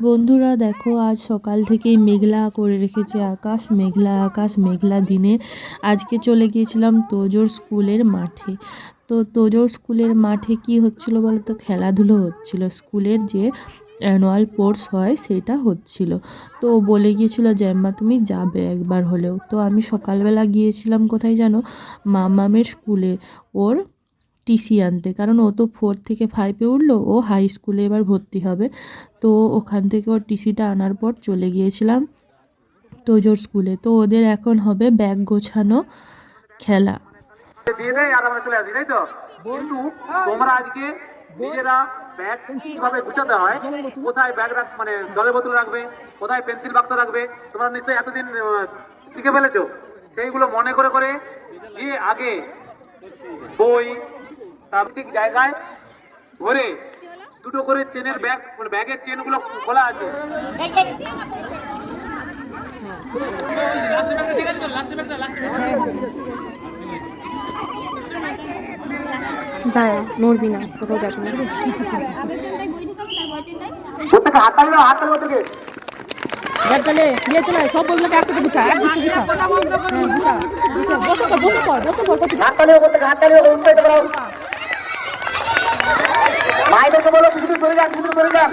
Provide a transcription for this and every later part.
বন্ধুরা, দেখো, আজ সকাল থেকেই মেঘলা করে রেখেছে আকাশ, মেঘলা আকাশ, মেঘলা দিনে। আজকে চলে গিয়েছিলাম তোজোর স্কুলের মাঠে। তো তোজোর স্কুলের মাঠে কি হচ্ছিল বলতো? খেলাধুলো হচ্ছিল। স্কুলের যে অ্যানুয়াল স্পোর্টস হয়, সেটা হচ্ছিল। তো বলে গিয়েছিল, জ্যাম্মা, তুমি যাবে একবার হলেও। তো আমি সকালবেলা গিয়েছিলাম, কোথায় জানো? মামামের স্কুলে। ওর টিসি আনতে। কারণ ও তো ফোর থেকে ফাইভে উঠল ও হাই স্কুলে এবার ভর্তি হবে। তো ওখান থেকে ওর টিসিটা আনার পর চলে গিয়েছিলাম তোজোর স্কুলে তো ওদের এখন হবে ব্যাগ গোছানো খেলা। দিয়ে দেয় আর আমরা চলে আসি তাই তো? কিন্তু তোমরা আজকে নিজেরা ব্যাগ কীভাবে গুছাতে হয় কোথায় ব্যাগ রাখ মানে জলের বোতল রাখবে কোথায় পেন্সিল বাক্স রাখবে তোমরা নিশ্চয়ই এতদিন আহ, শিখে ফেলেছো। সেইগুলো মনে করে করে গিয়ে আগে বই তার ঠিক জায়গায় ধরে দুটো করে চেনের ব্যাগ ব্যাগের চেনগুলো খোলা আছে। দাঁড়া নড়বি না কোথাও যাবি না। নিয়ে চলে সব একসাথে গুছা এক গুছা গুছা। বসে বসে বসে প্রত্যেকে মায়েদেরকে বলো কিছু চলে যান কিছু চলে যান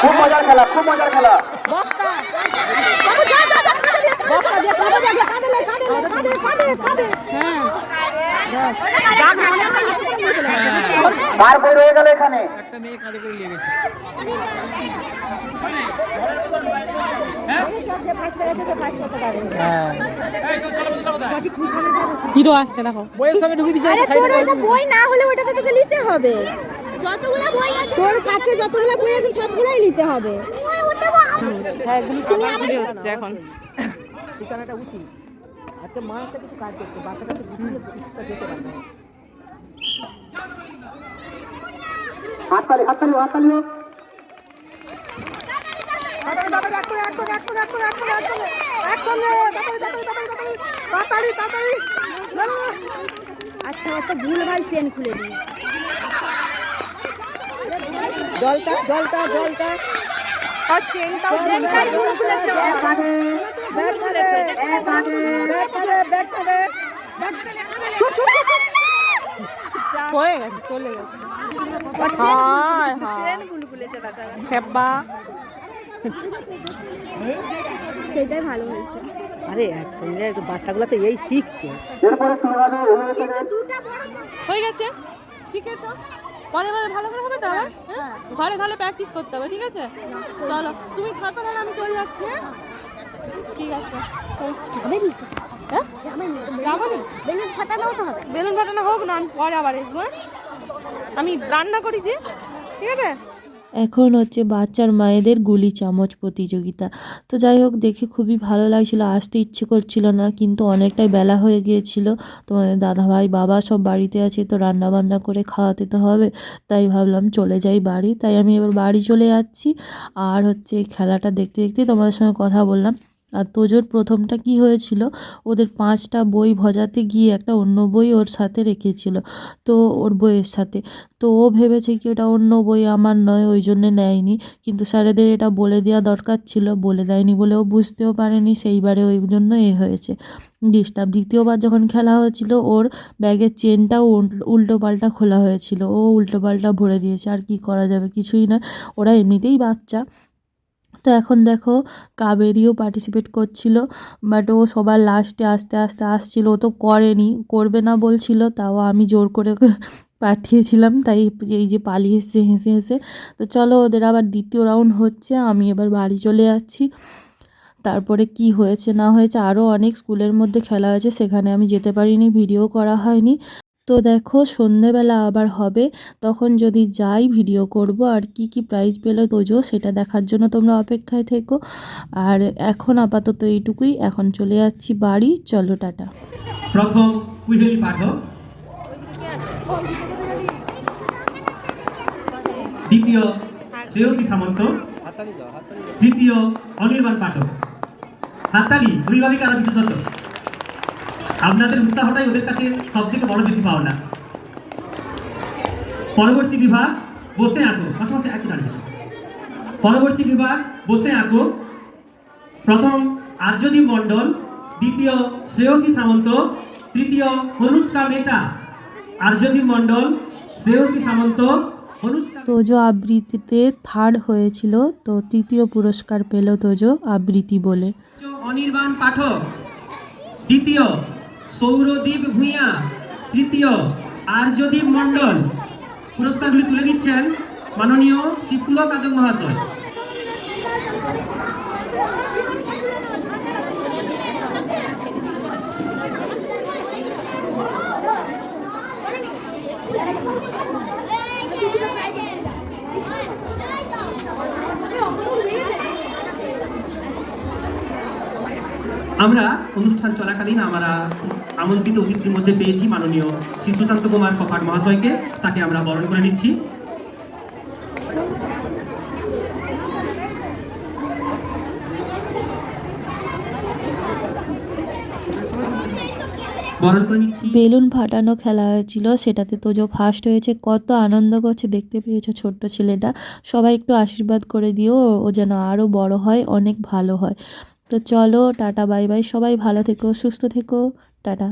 খুব মজার খেলা খুব মজার খেলা বস্তা কাঁদে হ্যাঁ গাছ। হয়। হিরো আসছে দেখো। বইয়ের সঙ্গে ঢুকে দিচ্ছে বই না হলে ওইটা তো তোকে নিতে হবে। যতগুলো বই আছে তোর কাছে যতগুলো বই আছে সবগুলোই নিতে হবে। তুমি আমার হচ্ছে এখন। ঠিকানাটা উচিত। আজকে মা একটা কিছু কাজ করছে বাচ্চাটা তো বুঝিয়ে কিছুটা যেতে পারবে হোক। আচ্ছা একটা ভুলভাল চেন খুলে দিস জলটা জলটা জলটা। আর চেনটাও চেনটাই ভুল খুলেছে? হয়ে গেছে চলে গেছে। হায় হায়। খেপা। সেটাই ভালো হয়েছে। আরে একসঙ্গে বাচ্চাগুলো তো এই শিখছে। এরপরে শুরু হবে অভিনেতাদের দুটা বড় চেন হয়ে গেছে? শিখেছো? পরে পরে ভালো করে হবে তো হ্যাঁ? ঘরে ঘরে প্র্যাকটিস করতে হবে ঠিক আছে? চলো তুমি থাকো নাহলে আমি চলে যাচ্ছি হ্যাঁ? ঠিক আছে। হ্যাঁ? বেলুন ফাটানো হোক না আমি পরে আবার আসব হ্যাঁ? আমি রান্না করেছি ঠিক আছে? এখন হচ্ছে বাচ্চার মায়েদের গুলি চামচ প্রতিযোগিতা। তো যাই হোক দেখে খুবই ভালো লাগছিল। আসতে ইচ্ছে করছিল না কিন্তু অনেকটাই বেলা হয়ে গিয়েছিল। তোমাদের দাদাভাই বাবা সব বাড়িতে আছে তো রান্না বান্না করে খাওয়াতে তো হবে। তাই ভাবলাম চলে যাই বাড়ি। তাই আমি এবার বাড়ি চলে যাচ্ছি। আর হচ্ছে এই খেলাটা দেখতে দেখতে তোমাদের সঙ্গে কথা বললাম। আর তোজোর প্রথমটা কি হয়েছিল? ওদের পাঁচটা বই ভজাতে গিয়ে একটা অন্য বই ওর সাথে রেখেছিল, তো ওর বইয়ের সাথে। তো ও ভেবেছে কি ওটা অন্য বই আমার নয়, ওই জন্যে নেয়নি। কিন্তু স্যারেদের এটা বলে দেওয়া দরকার ছিল, বলে দেয়নি বলে ও বুঝতেও পারেনি, সেইবারে ওই জন্য এ হয়েছে। ডিস্টার্ব। দ্বিতীয়বার যখন খেলা হয়েছিল, ওর ব্যাগের চেনটাও উল্টো পাল্টা খোলা হয়েছিল। ও উল্টো পাল্টা ভরে দিয়েছে, আর কি করা যাবে? কিছুই না ওরা এমনিতেই বাচ্চা। তো এখন দেখো কাবেরিও পার্টিসিপেট করছিল বাট ও সবার লাস্টে আস্তে আস্তে আসছিল। ও তো করেনি, করবে না বলছিল, তাও আমি জোর করে পাঠিয়েছিলাম, তাই এই যে পালিয়ে এসছে, হেসে হেসে। তো চলো ওদের আবার দ্বিতীয় রাউন্ড হচ্ছে, আমি এবার বাড়ি চলে যাচ্ছি। তারপরে কি হয়েছে না হয়েছে আরও অনেক স্কুলের মধ্যে খেলা হয়েছে সেখানে আমি যেতে পারিনি ভিডিও করা হয়নি। তো দেখো সন্ধেবেলা আবার হবে তখন যদি যাই ভিডিও করব আর কি কি প্রাইজ পেল তোজো সেটা দেখার জন্য তোমরা অপেক্ষায় থেকো। আর এখন আপাতত এইটুকুই এখন চলে যাচ্ছি বাড়ি চলো টাটা। প্রথম কুহেলি পাঠক দ্বিতীয় শ্রেয়সী সামন্ত। তৃতীয় অনির্বাণ পাঠক। হাততালি অভিভাবিক আরও বিশেষত আপনাদের উৎসাহটাই ওদের কাছে সব থেকে বড় বেশি পাওনা। পরবর্তী বিভাগ বসে আঁকো পাশাপাশি একটু দাঁড়িয়ে পরবর্তী বিভাগ বসে আঁকো। প্রথম আর্যদীপ মণ্ডল দ্বিতীয় শ্রেয়সী সামন্ত তৃতীয় অনুষ্কা মেটা আর্যদীপ মণ্ডল শ্রেয়সী সামন্ত তোজো আবৃত্তিতে থার্ড হয়েছিল তো তৃতীয় পুরস্কার পেল তোজো আবৃত্তি বলে। অনির্বাণ পাঠক দ্বিতীয় সৌরদীপ ভূঁইয়া তৃতীয় আর্যদীপ মণ্ডল। পুরস্কারগুলি তুলে দিচ্ছেন মাননীয় শ্রী পুলক আদক মহাশয়। আমরা অনুষ্ঠান চলাকালীন আমরা আমন্ত্রিত অতিথির মধ্যে পেয়েছি মাননীয় শ্রী সুশান্ত কুমার কপাট মহাশয়কে, তাকে আমরা বরণ করে নিচ্ছি। বেলুন ফাটানো খেলা হয়েছিল, সেটাতে তোজো ফার্স্ট হয়েছে, কত আনন্দ করছে, দেখতে পেয়েছ ছোট্ট ছেলেটা। সবাই একটু আশীর্বাদ করে দিও, ও যেন আরও বড় হয়, অনেক ভালো হয়। তো চলো টাটা বাই বাই সবাই ভালো থেকো সুস্থ থেকো টাটা।